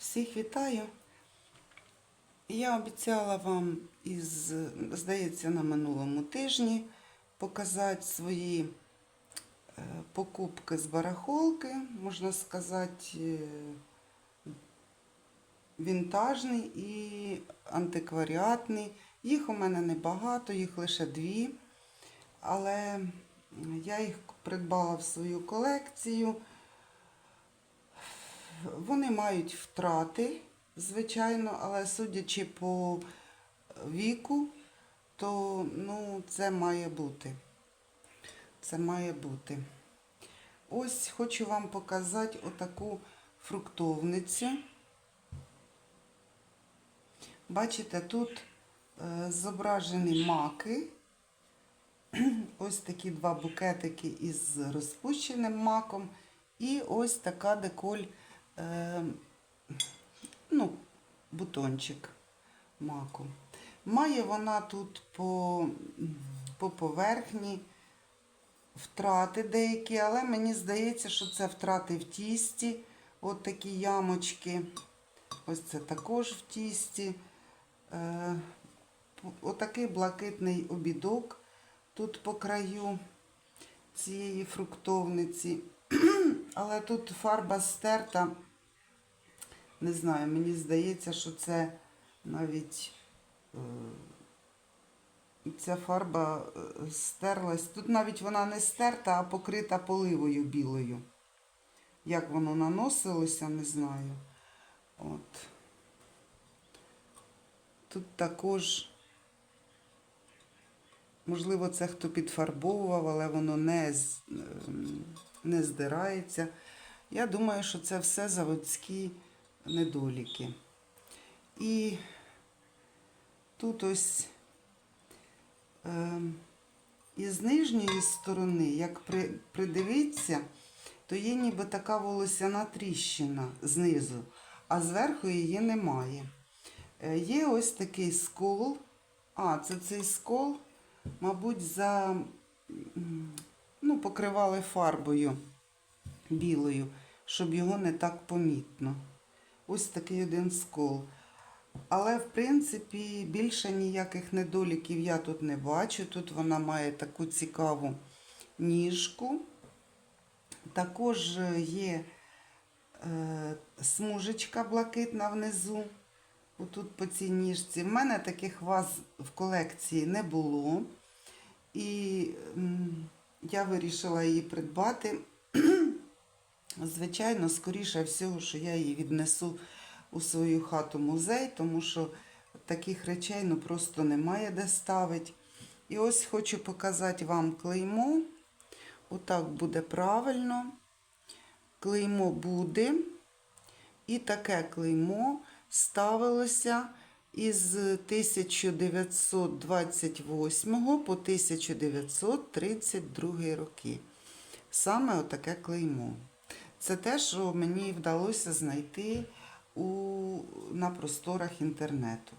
Всіх вітаю. Я обіцяла вам із, здається, на минулому тижні показати свої е, покупки з барахолки, можна сказати, е, вінтажний і антикваріатний. Їх у мене небагато, їх лише дві. Але я їх придбала в свою колекцію. Вони мають втрати, звичайно, але судячи по віку, то ну, це має бути. Це має бути. Ось хочу вам показати отаку фруктовницю. Бачите, тут е, зображені маки. Ось такі два букетики із розпущеним маком. І ось така деколь, е, ну, бутончик маку. Має вона тут по, по поверхні втрати деякі, але мені здається, що це втрати в тісті. От такі ямочки. Ось це також в тісті. Е, отакий блакитний обідок тут по краю цієї фруктовниці. Але тут фарба стерта. Не знаю, мені здається, що це навіть е, ця фарба е, стерлась. Тут навіть вона не стерта, а покрита поливою білою. Як воно наносилося, не знаю. От. Тут також, можливо, це хто підфарбовував, але воно не, ем, не здирається. Я думаю, що це все заводські недоліки. І тут ось ем, із нижньої сторони, як при, придивитися, то є ніби така волосяна тріщина знизу, а зверху її немає. Е, Є ось такий скол. А, це цей скол, мабуть, за, ну, покривали фарбою білою, щоб його не так помітно. Ось такий один скол. Але, в принципі, більше ніяких недоліків я тут не бачу. Тут вона має таку цікаву ніжку. Також є е, смужечка блакитна внизу. Отут по цій ніжці. В мене таких ваз в колекції не було. І я вирішила її придбати. Звичайно, скоріше всього, що я її віднесу у свою хату музей, тому що таких речей ну, просто немає де ставити. І ось хочу показати вам клеймо. Отак буде правильно. Клеймо буде. І таке клеймо ставилося із 1928 по 1932 роки. Саме отаке клеймо. Це те, що мені вдалося знайти у, на просторах інтернету.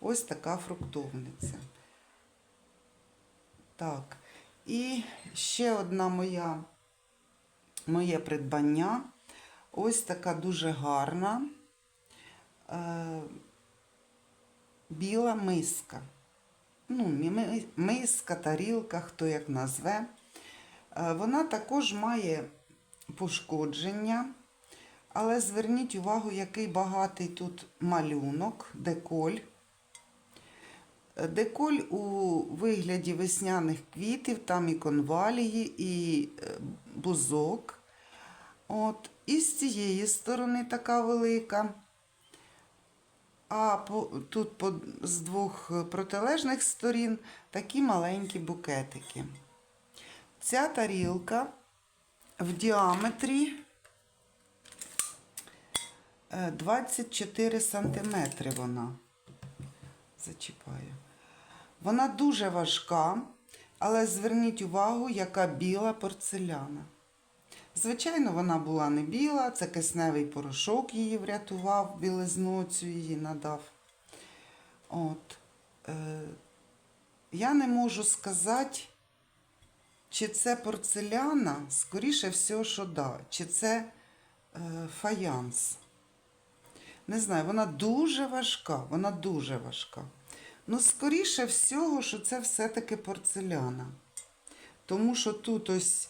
Ось така фруктовниця. Так. І ще одна моя, моє придбання. Ось така дуже гарна е, біла миска. Ну, миска, тарілка, хто як назве. Е, Вона також має пошкодження, але зверніть увагу, який багатий тут малюнок, деколь. Деколь у вигляді весняних квітів, там і конвалії, і е, бузок. От. І з цієї сторони така велика. А по, тут по, з двох протилежних сторін такі маленькі букетики. Ця тарілка в діаметрі е, 24 сантиметри вона. Зачіпаю. Вона дуже важка, але зверніть увагу, яка біла порцеляна. Звичайно, вона була не біла, це кисневий порошок її врятував, білизну цю її надав. От. Е, я не можу сказати, чи це порцеляна, скоріше всього, що да, чи це е, фаянс. Не знаю, вона дуже важка, вона дуже важка. Ну, скоріше всього, що це все-таки порцеляна. Тому що тут ось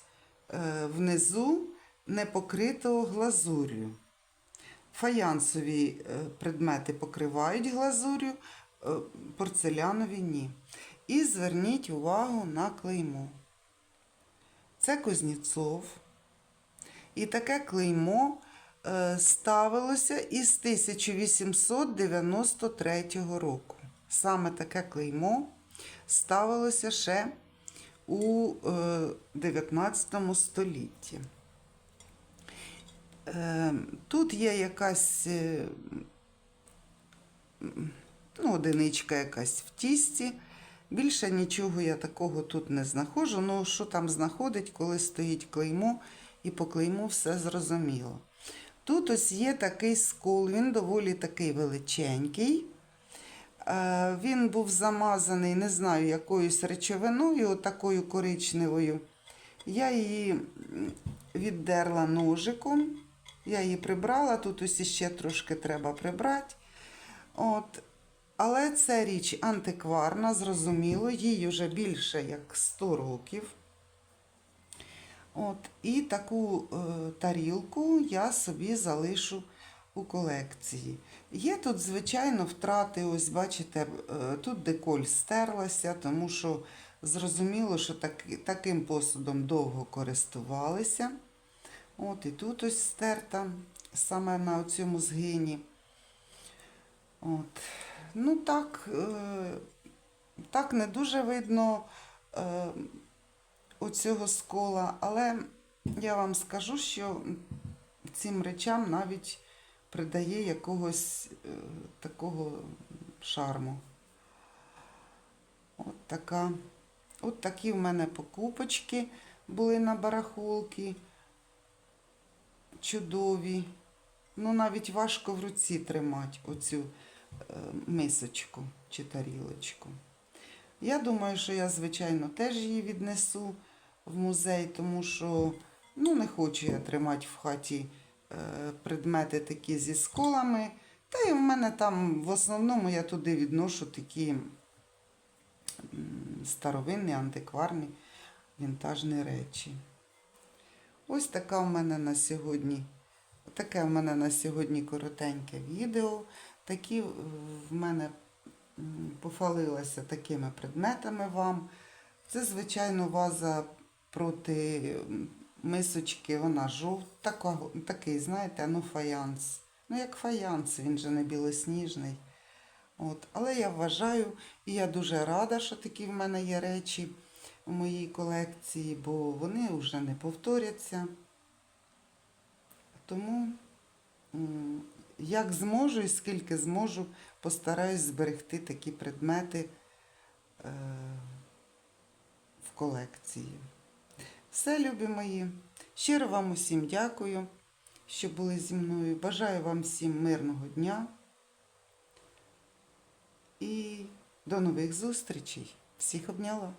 е, внизу не покрито глазур'ю. Фаянсові е, предмети покривають глазур'ю, е, порцелянові ні. І зверніть увагу на клеймо. Це Кузнєцов. І таке клеймо е, ставилося із 1893 року. Саме таке клеймо ставилося ще у е, 19 столітті. Е, Тут є якась е, ну, одиничка якась в тісті. Більше нічого я такого тут не знаходжу. Ну, що там знаходить, коли стоїть клеймо, і по клейму все зрозуміло. Тут ось є такий скол, він доволі такий величенький. Е, Він був замазаний, не знаю, якоюсь речовиною, такою коричневою. Я її віддерла ножиком, я її прибрала, тут ось іще трошки треба прибрати. От. Але це річ антикварна, зрозуміло, їй вже більше як 100 років. От, і таку е, тарілку я собі залишу у колекції. Є тут, звичайно, втрати, ось бачите, е, тут деколь стерлася, тому що зрозуміло, що так, таким посудом довго користувалися. От і тут ось стерта саме на цьому згині. От. Ну так, е, так не дуже видно е, оцього скола, але я вам скажу, що цим речам навіть придає якогось е, такого шарму. От така. От такі в мене покупочки були на барахолки. Чудові. Ну, навіть важко в руці тримати оцю е, мисочку чи тарілочку. Я думаю, що я, звичайно, теж її віднесу в музей, тому що ну, не хочу я тримати в хаті е, предмети такі зі сколами. Та й в мене там в основному я туди відношу такі старовинні, антикварні, вінтажні речі. Ось така в мене на сьогодні. Таке в мене на сьогодні коротеньке відео. Такі е, в мене м, пофалилася такими предметами вам. Це, звичайно, ваза проти мисочки, вона жовта, такий, знаєте, ну фаянс. Ну, як фаянс, він же не білосніжний. От. Але я вважаю, і я дуже рада, що такі в мене є речі у моїй колекції, бо вони вже не повторяться. Тому, як зможу і скільки зможу, постараюсь зберегти такі предмети е, в колекції. Все, любі мої. Щиро вам усім дякую, що були зі мною. Бажаю вам всім мирного дня. І до нових зустрічей. Всіх обняла.